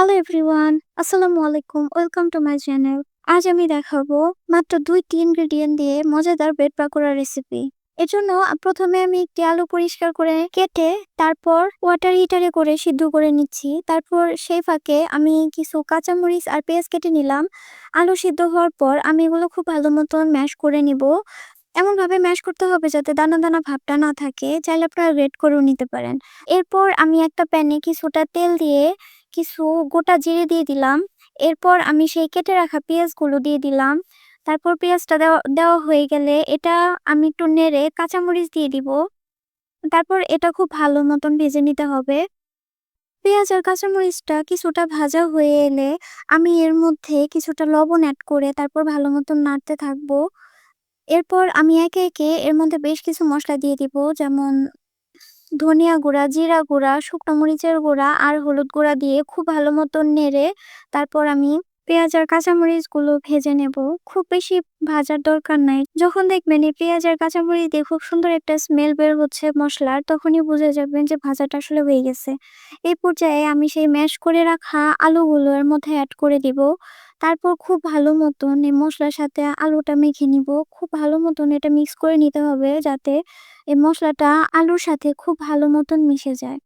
Hello everyone আসসালামু আলাইকুম welcome to my channel আজ আমি দেখাবো মাত্র দুইটি ইনগ্রেডিয়েন্ট দিয়ে মজাদার ব্রেড পাকোড়া রেসিপি এর জন্য প্রথমে আমি একটি আলু পরিষ্কার করে কেটে তারপর ওয়াটার হিটারে করে সিদ্ধ করে নিচ্ছি। তারপর সেই ফাঁকে আমি কিছু কাঁচামরিচ আর পেঁয়াজ কেটে নিলাম। আলু সিদ্ধ হওয়ার পর আমি এগুলো খুব ভালো মতন ম্যাশ করে নিব। এমনভাবে ম্যাশ করতে হবে যাতে দানা দানা ভাবটা না থাকে। চাইলে আপনারা রেড করেও নিতে পারেন। এরপর আমি একটা প্যানে কিছুটা তেল দিয়ে কিছু গোটা জিরে দিয়ে দিলাম। এরপর আমি সেই কেটে রাখা পেঁয়াজগুলো দিয়ে দিলাম। তারপর পেঁয়াজটা দেওয়া দেওয়া হয়ে গেলে এটা আমি একটু নেড়ে কাঁচামরিচ দিয়ে দিব। তারপর এটা খুব ভালো মতন ভেজে নিতে হবে। পেঁয়াজ আর কাঁচামরিচটা কিছুটা ভাজা হয়ে এলে আমি এর মধ্যে কিছুটা লবণ অ্যাড করে তারপর ভালো মতন নাড়তে থাকব। এরপর আমি একে একে এর মধ্যে বেশ কিছু মশলা দিয়ে দিব। যেমন ধনিয়া গুঁড়া, জিরা গুঁড়া, শুকনো মরিচের গুঁড়া আর হলুদ গুঁড়া দিয়ে খুব ভালো মতন নেড়ে তারপর আমি পেঁয়াজ আর কাঁচামরিচগুলো ভেজে নেব। খুব বেশি ভাজার দরকার নাই। যখন দেখবেন এই পেঁয়াজ আর কাঁচামরিচ দিয়ে খুব সুন্দর একটা স্মেল বের হচ্ছে মশলার, তখনই বুঝে যাবেন যে ভাজাটা আসলে হয়ে গেছে। এই পর্যায়ে আমি সেই ম্যাশ করে রাখা আলুগুলো এর মধ্যে অ্যাড করে দিব। তারপর খুব ভালো মতন এই মশলার সাথে আলুটা মেখে নিব। খুব ভালো মতন এটা মিক্স করে নিতে হবে যাতে এই মশলাটা আলুর সাথে খুব ভালো মতন মিশে যায়।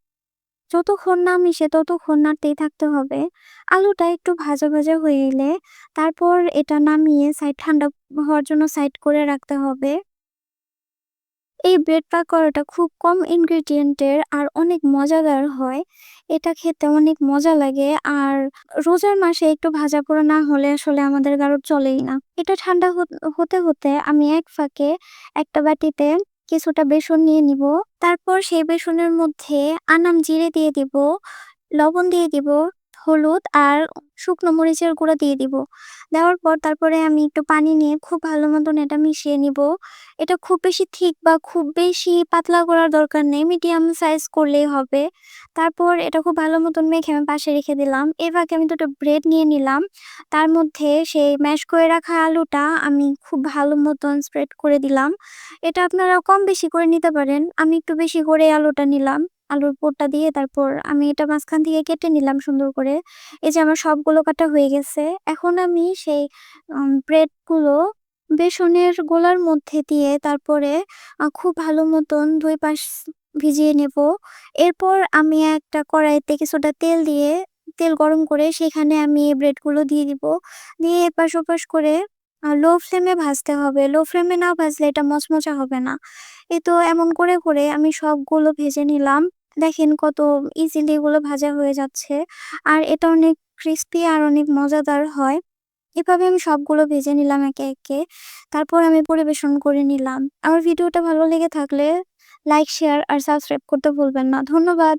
যতক্ষণ না মিশে ততক্ষণ নাড়তেই থাকতে হবে। আলুটা একটু ভাজা ভাজা হয়ে এলে তারপর এটা নামিয়ে সাইড ঠান্ডা হওয়ার জন্য সাইড করে রাখতে হবে। এই ব্রেড পাকোড়াটা খুব কম ইনগ্রেডিয়েন্টের আর অনেক মজাদার হয়। এটা খেতে অনেক মজা লাগে আর রোজার মাসে একটু ভাজা পোড়া না হলে আসলে আমাদের কারোর চলেই না। এটা ঠান্ডা হতে হতে আমি এক ফাঁকে একটা বাটিতে কিছুটা বেসন নিয়ে নিব। তারপর সেই বেসনের মধ্যে আনাম জিরে দিয়ে দিব, লবণ দিয়ে দিব হলুদ আর শুকনো মরিচের গুঁড়া দিয়ে দিব। দেওয়ার পর তারপরে আমি একটু পানি নিয়ে খুব ভালো মতন এটা মিশিয়ে নিব। এটা খুব বেশি থিক বা খুব বেশি পাতলা করার দরকার নেই, মিডিয়াম সাইজ করলেই হবে। তারপর এটা খুব ভালো মতন মেখে আমি পাশে রেখে দিলাম। এর ফাঁকে আমি দুটো ব্রেড নিয়ে নিলাম। তার মধ্যে সেই ম্যাশ করে রাখা আলুটা আমি খুব ভালো মতন স্প্রেড করে দিলাম। এটা আপনারা কম বেশি করে নিতে পারেন। আমি একটু বেশি করে আলুটা নিলাম। আলুর পোরটা দিয়ে তারপর আমি এটা মাঝখান থেকে কেটে নিলাম সুন্দর করে। এই যে আমার সবগুলো কাটা হয়ে গেছে। এখন আমি সেই ব্রেডগুলো বেসনের গোলার মধ্যে দিয়ে তারপরে খুব ভালো মতন দুই পাশ ভিজিয়ে নেব। এরপর আমি একটা কড়াইতে কিছুটা তেল দিয়ে, তেল গরম করে সেখানে আমি এই ব্রেডগুলো দিয়ে দিব। দিয়ে এপাশ ওপাশ করে লো ফ্লেমে ভাজতে হবে। লো ফ্লেমে না ভাজলে এটা মচমচা হবে না। এ তো এমন করে করে আমি সবগুলো ভেজে নিলাম। দেখেন কত ইজিলি এগুলো ভাজা হয়ে যাচ্ছে। আর এটা অনেক ক্রিস্পি আর অনেক মজাদার হয়। এভাবে আমি সবগুলো ভেজে নিলাম একে একে। তারপর আমি পরিবেশন করে নিলাম। আমার ভিডিওটা ভালো লেগে থাকলে লাইক শেয়ার আর সাবস্ক্রাইব করতে ভুলবেন না। ধন্যবাদ!